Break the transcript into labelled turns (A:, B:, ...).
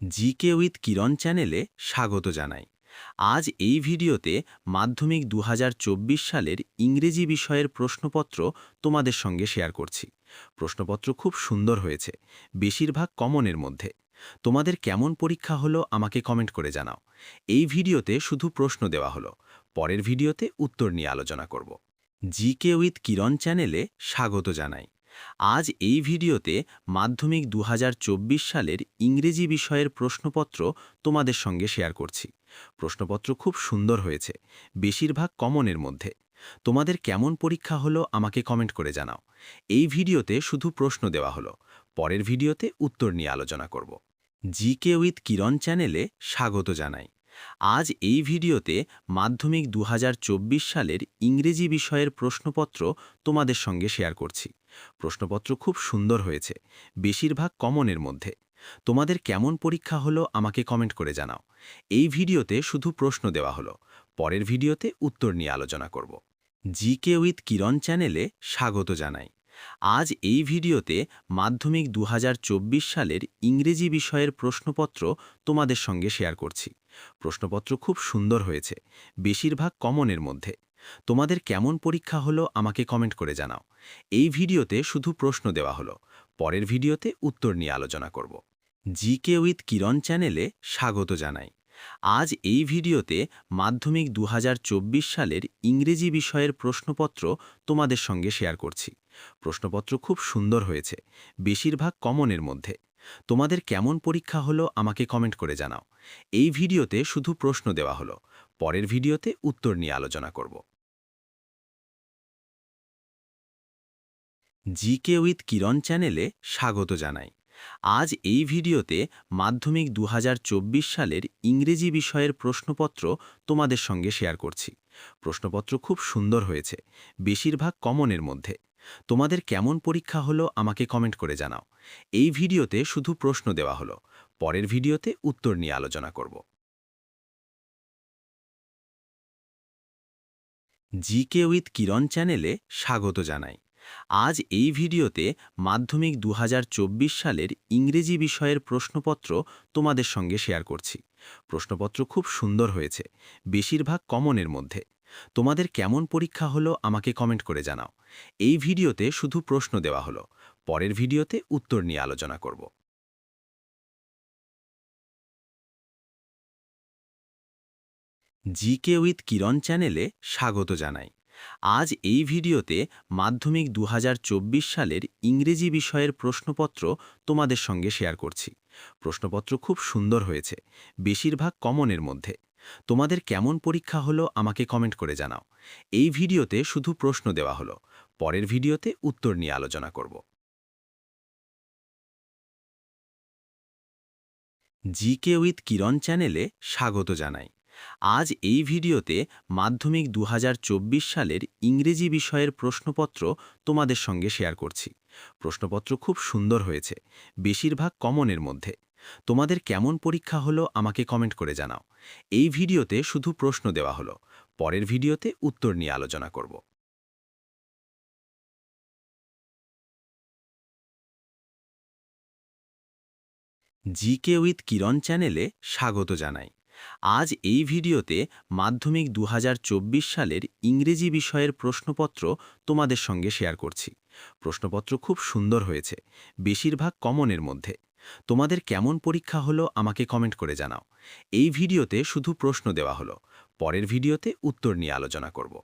A: GK with কিরণ চ্যানেলে স্বাগত জানাই। আজ এই ভিডিওতে মাধ্যমিক দু হাজার চব্বিশ সালের ইংরেজি বিষয়ের প্রশ্নপত্র তোমাদের সঙ্গে শেয়ার করছি। প্রশ্নপত্র খুব সুন্দর হয়েছে, বেশিরভাগ কমনের মধ্যে। তোমাদের কেমন পরীক্ষা হলো আমাকে কমেন্ট করে জানাও। এই ভিডিওতে শুধু প্রশ্ন দেওয়া হলো, পরের ভিডিওতে উত্তর নিয়ে আলোচনা করব। জিকে উইথ কিরণ চ্যানেলে স্বাগত জানাই। আজ এই ভিডিওতে মাধ্যমিক দু হাজার চব্বিশ সালের ইংরেজি বিষয়ের প্রশ্নপত্র তোমাদের সঙ্গে শেয়ার করছি। প্রশ্নপত্র খুব সুন্দর হয়েছে, বেশিরভাগ কমনের মধ্যে। তোমাদের কেমন পরীক্ষা হলো আমাকে কমেন্ট করে জানাও। এই ভিডিওতে শুধু প্রশ্ন দেওয়া হলো, পরের ভিডিওতে উত্তর নিয়ে আলোচনা করব। জিকে উইথ কিরণ চ্যানেলে স্বাগত জানাই। আজ এই ভিডিওতে মাধ্যমিক দু হাজার চব্বিশ সালের ইংরেজি বিষয়ের প্রশ্নপত্র তোমাদের সঙ্গে শেয়ার করছি। প্রশ্নপত্র খুব সুন্দর হয়েছে, বেশিরভাগ কমনের মধ্যে। তোমাদের কেমন পরীক্ষা হলো আমাকে কমেন্ট করে জানাও। এই ভিডিওতে শুধু প্রশ্ন দেওয়া হলো, পরের ভিডিওতে উত্তর নিয়ে আলোচনা করব। জিকে উইথ কিরণ চ্যানেলে স্বাগত জানাই। আজ এই ভিডিওতে মাধ্যমিক দু হাজার চব্বিশ সালের ইংরেজি বিষয়ের প্রশ্নপত্র তোমাদের সঙ্গে শেয়ার করছি। প্রশ্নপত্র খুব সুন্দর হয়েছে, বেশিরভাগ কমনের মধ্যে। তোমাদের কেমন পরীক্ষা হলো আমাকে কমেন্ট করে জানাও। এই ভিডিওতে শুধু প্রশ্ন দেওয়া হলো। পরের ভিডিওতে উত্তর নিয়ে আলোচনা করব। জিকে উইথ কিরণ চ্যানেলে স্বাগত জানাই। আজ এই ভিডিওতে মাধ্যমিক দু হাজার চব্বিশ সালের ইংরেজি বিষয়ের প্রশ্নপত্র তোমাদের সঙ্গে শেয়ার করছি। প্রশ্নপত্র খুব সুন্দর হয়েছে, বেশিরভাগ কমনের মধ্যে। তোমাদের কেমন পরীক্ষা হলো আমাকে কমেন্ট করে জানাও। এই ভিডিওতে শুধু প্রশ্ন দেওয়া হলো। পরের ভিডিওতে উত্তর নিয়ে আলোচনা করব। জিকে উইথ কিরণ চ্যানেলে স্বাগত জানাই। আজ এই ভিডিওতে মাধ্যমিক দু হাজার চব্বিশ সালের ইংরেজি বিষয়ের প্রশ্নপত্র তোমাদের সঙ্গে শেয়ার করছি। প্রশ্নপত্র খুব সুন্দর হয়েছে, বেশিরভাগ কমনের মধ্যে। তোমাদের কেমন পরীক্ষা হলো আমাকে কমেন্ট করে জানাও। এই ভিডিওতে শুধু প্রশ্ন দেওয়া হলো, পরের ভিডিওতে উত্তর নিয়ে আলোচনা করব। জিকে উইথ কিরণ চ্যানেলে স্বাগত জানাই। আজ এই ভিডিওতে মাধ্যমিক দু হাজার চব্বিশ সালের ইংরেজি বিষয়ের প্রশ্নপত্র তোমাদের সঙ্গে শেয়ার করছি। প্রশ্নপত্র খুব সুন্দর হয়েছে, বেশিরভাগ কমনের মধ্যে। তোমাদের কেমন পরীক্ষা হলো আমাকে কমেন্ট করে জানাও। এই ভিডিওতে শুধু প্রশ্ন দেওয়া হলো, পরের ভিডিওতে উত্তর নিয়ে আলোচনা করব। জিকে উইথ কিরণ চ্যানেলে স্বাগত জানাই। আজ এই ভিডিওতে মাধ্যমিক দু হাজার চব্বিশ সালের ইংরেজি বিষয়ের প্রশ্নপত্র তোমাদের সঙ্গে শেয়ার করছি। প্রশ্নপত্র খুব সুন্দর হয়েছে, বেশিরভাগ কমনের মধ্যে। তোমাদের কেমন পরীক্ষা হলো আমাকে কমেন্ট করে জানাও। এই ভিডিওতে শুধু প্রশ্ন দেওয়া হলো, পরের ভিডিওতে উত্তর নিয়ে আলোচনা করব। জিকে উইথ কিরণ চ্যানেলে স্বাগত জানাই। আজ এই ভিডিওতে মাধ্যমিক দু হাজার চব্বিশ সালের ইংরেজি বিষয়ের প্রশ্নপত্র তোমাদের সঙ্গে শেয়ার করছি। প্রশ্নপত্র খুব সুন্দর হয়েছে, বেশিরভাগ কমনের মধ্যে। তোমাদের কেমন পরীক্ষা হলো আমাকে কমেন্ট করে জানাও। এই ভিডিওতে শুধু প্রশ্ন দেওয়া হলো, পরের ভিডিওতে উত্তর নিয়ে আলোচনা করব। জিকে উইথ কিরণ চ্যানেলে স্বাগত জানাই। আজ এই ভিডিওতে মাধ্যমিক দু হাজার চব্বিশ সালের ইংরেজি বিষয়ের প্রশ্নপত্র তোমাদের সঙ্গে শেয়ার করছি। প্রশ্নপত্র খুব সুন্দর হয়েছে, বেশিরভাগ কমনের মধ্যে। তোমাদের কেমন পরীক্ষা হলো আমাকে কমেন্ট করে জানাও। এই ভিডিওতে শুধু প্রশ্ন দেওয়া হলো, পরের ভিডিওতে উত্তর নিয়ে আলোচনা করব।